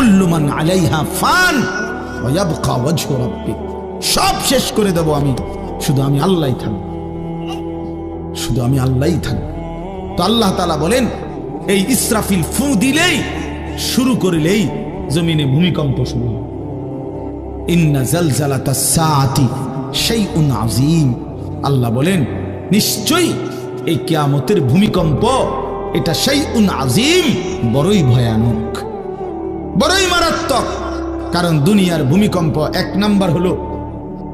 কুল্লুমান আলাইহা ফান ওয়াবকা ওয়াজহু রাব্বিক সব শেষ করে দেব আমি। শুধু আমি আল্লাহই থাকব। শুধু আমি আল্লাহই থাকব। তো আল্লাহ তাআলা বলেন, এই ইসরাফিল ফু দিলেই, শুরু করলেই জমিনে ভূমিকম্প শুরু ইন্না জালজালাতা সাআতি শাইউন আযীম। আল্লাহ বলেন, নিশ্চয়ই এই কিয়ামতের ভূমিকম্প, এটা সেই উন আজিম বড়ই ভয়ানক। বড়ই মারাত্মক। কারণ দুনিয়ার ভূমিকম্প এক নাম্বার হলো।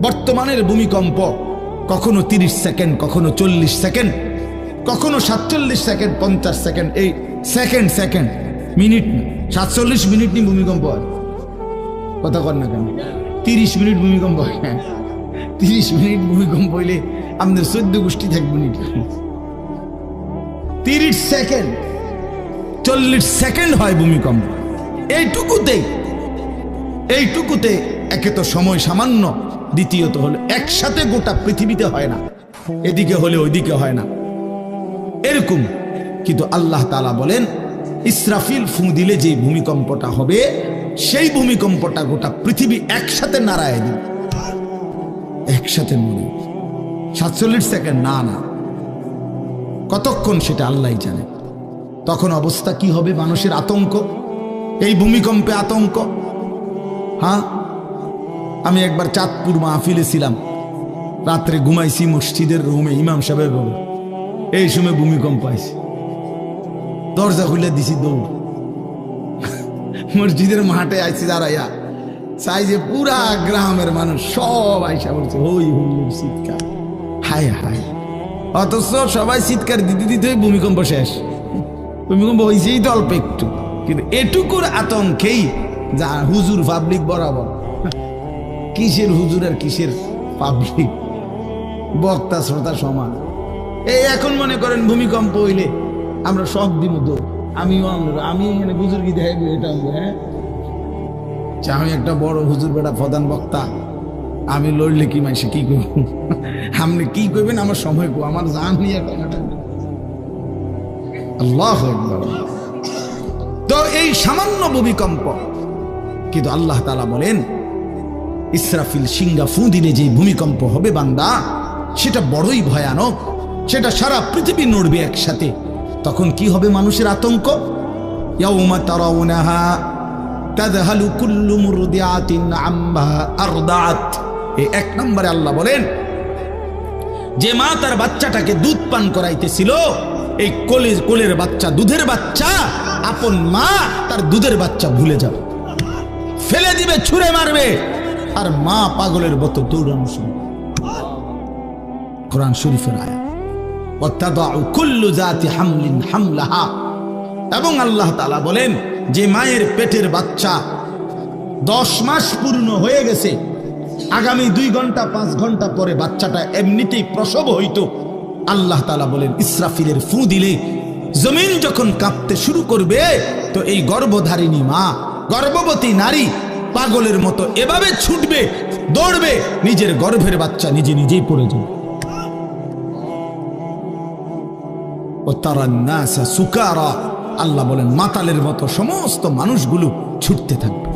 বর্তমানের ভূমিকম্প কখনো তিরিশ সেকেন্ড, কখনো চল্লিশ সেকেন্ড, কখনো সাতচল্লিশ সেকেন্ড, পঞ্চাশ সেকেন্ড, এই সেকেন্ড সেকেন্ড, মিনিট, সাতচল্লিশ মিনিট নিয়ে ভূমিকম্প হয়। কথা কর না কেন? তিরিশ মিনিট ভূমিকম্প হয় হ্যাঁ। তিরিশ মিনিট ভূমিকম্প হইলে আমাদের চোদ্দ গোষ্ঠী থাকবে মিনিট তিরিশ সেকেন্ড, চল্লিশ সেকেন্ড হয় ভূমিকম্প। এইটুকুতেই এইটুকুতে একে তো সময় সামান্য, দ্বিতীয়ত হলো একসাথে গোটা পৃথিবীতে হয় না, এদিকে হলে ওইদিকে হয় না। এরকম, কিন্তু আল্লাহ তালা বলেন, ইসরাফিল ফু দিলে যে ভূমিকম্পটা হবে, সেই ভূমিকম্পটা গোটা পৃথিবী একসাথে নাড়ায় দিবে। একসাথে মরে সাতচল্লিশ সেকেন্ড, না না। কতক্ষণ সেটা আল্লাহ জানে। তখন অবস্থা কি হবে? মানুষের আতঙ্ক। এই ভূমিকম্পে আতঙ্ক। হ্যাঁ? আমি একবার চাঁদপুর মাহফিলে ছিলাম। রাত্রে ঘুমাইছি মসজিদের রুমে, ইমাম সাহেবের রুমে। এই সময় ভূমিকম্প আইছে। দরজা খুলে দিছি দৌড়। মসজিদের মাঠে আইছি দাঁড়াইয়া। চাই যে পুরা গ্রামের মানুষ সব আইসা বলছে হই হুল্লুর চিৎকার। হায় হায়। অথচ সবাই চিৎকার দিতে দিতে ভূমিকম্প শেষ। ভূমিকম্প হয়েছেই তো অল্প একটু। কিন্তু এটুকুর আতঙ্কেই যা হুজুর পাবলিক বরাবর। কিসের হুজুর আর কিসের পাবলিক বক্তা, শ্রোতা সমান। এই এখন মনে করেন ভূমিকম্প হইলে আমরা সব দিন দৌড় আমিও আমরা, আমি এখানে বুজুর্গি দেখাইব এটা হ্যাঁ? যে আমি একটা বড় হুজুর বেটা প্রধান বক্তা। আমি লড়লে কি মাইসে কি করব? আপনি কি করবেন? আমার সময় কো, আমার জান নিয়ে আল্লাহ আকবার। তো এই সামান্য ভূমিকম্প। কিন্তু আল্লাহ তালা বলেন, ইসরাফিল সিঙ্গা ফু দিনে যে ভূমিকম্প হবে বান্দা, সেটা বড়ই ভয়ানক, সেটা সারা পৃথিবী নড়বে একসাথে। তখন কি হবে মানুষের আতঙ্ক? কুল্লু এক নম্বরে আল্লাহ বলেন, যে মা তার বাচ্চাটাকে দুধ পান করাইতেছিল এই কলেজ কোলের বাচ্চা, দুধের বাচ্চা, আপন মা তার দুধের বাচ্চা ভুলে যাবে। ফেলে দিবে, ছুঁড়ে মারবে। আর মা পাগলের মতো দৌড়ানো শুনবে কোরআন শরীফের আয়া কুল্লু জাতি হামলিন এবং আল্লাহ তালা বলেন, যে মায়ের পেটের বাচ্চা দশ মাস পূর্ণ হয়ে গেছে, আগামী দুই ঘণ্টা, পাঁচ ঘণ্টা পরে বাচ্চাটা এমনিতেই প্রসব হইতো। আল্লাহ তাআলা বলেন, ইসরাফিলের ফু দিলে জমিন যখন কাঁপতে শুরু করবে, তো এই গর্ভধারিণী মা, গর্ভবতী নারী পাগলের মতো এভাবে ছুটবে, দৌড়বে, নিজের গর্ভের বাচ্চা নিজে নিজেই পড়ে যাবে। ও তারা আল্লাহ বলেন, মাতালের মতো সমস্ত মানুষগুলো ছুটতে থাকবে।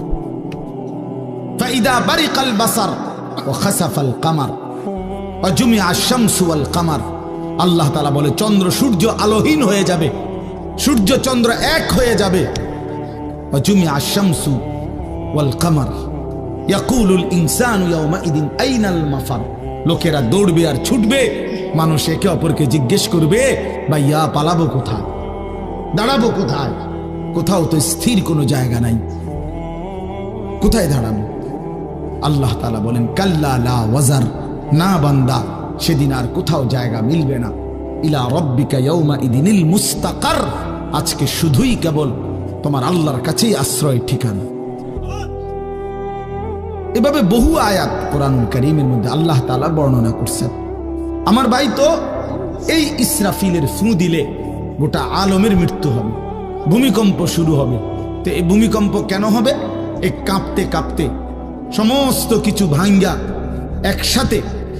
কামার কামার। আল্লাহ তালা বলে, চন্দ্র সূর্য আলোহীন হয়ে যাবে। সূর্য চন্দ্র এক হয়ে যাবে। জুমি আশামসু ওয়াল কামার। ইয়াকুলুল ইনসানু ইয়াউমাইদিন আইনাল মাফার। লোকেরা দৌড়বে আর ছুটবে। মানুষ একে অপরকে জিজ্ঞেস করবে বা ইয়া পালাবো কোথায়? দাঁড়াবো কোথায়? কোথাও তো স্থির কোনো জায়গা নাই। কোথায় দাঁড়াবো? আল্লাহ তালা বলেন, কাল্লা লা ওয়াজার, না বান্দা সেদিন আর কোথাও জায়গা মিলবে না। ইলা রব্বিকা ইয়াউমা ইদিনিল মুস্তাকার। আজকে শুধুই কেবল তোমার আল্লাহর কাছেই আশ্রয় ঠিকানা। এভাবে বহু আয়াত কোরআনুল করিমের মধ্যে আল্লাহ তাআলা বর্ণনা করছেন। আমার ভাই তো এই ইসরাফিলের ফু দিলে গোটা আলমের মৃত্যু হবে। ভূমিকম্প শুরু হবে। তো এই ভূমিকম্প কেন হবে? এই কাঁপতে কাঁপতে সমস্ত কিছু ভাঙ্গা একসাথে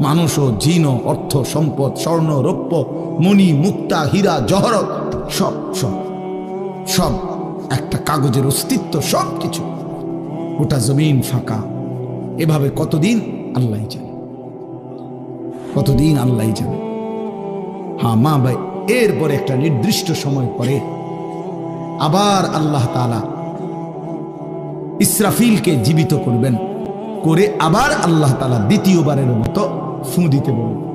মানুষ ও জিন অর্থ, সম্পদ, স্বর্ণ, রৌপ্য মণি মুক্তা, হীরা, জহরত, সব সব সব, একটা কাগজের অস্তিত্ব সব কিছু গোটা জমিন ফাঁকা। এভাবে কতদিন আল্লাহ জানে? কতদিন আল্লাহ জানে? হ্যাঁ মা, ভাই, এরপরে একটা নির্দিষ্ট সময় পরে আবার আল্লাহ তালা ইসরাফিলকে জীবিত করবেন, করে আবার আল্লাহ তালা দ্বিতীয়বারের মতো ফু দিতে বলবেন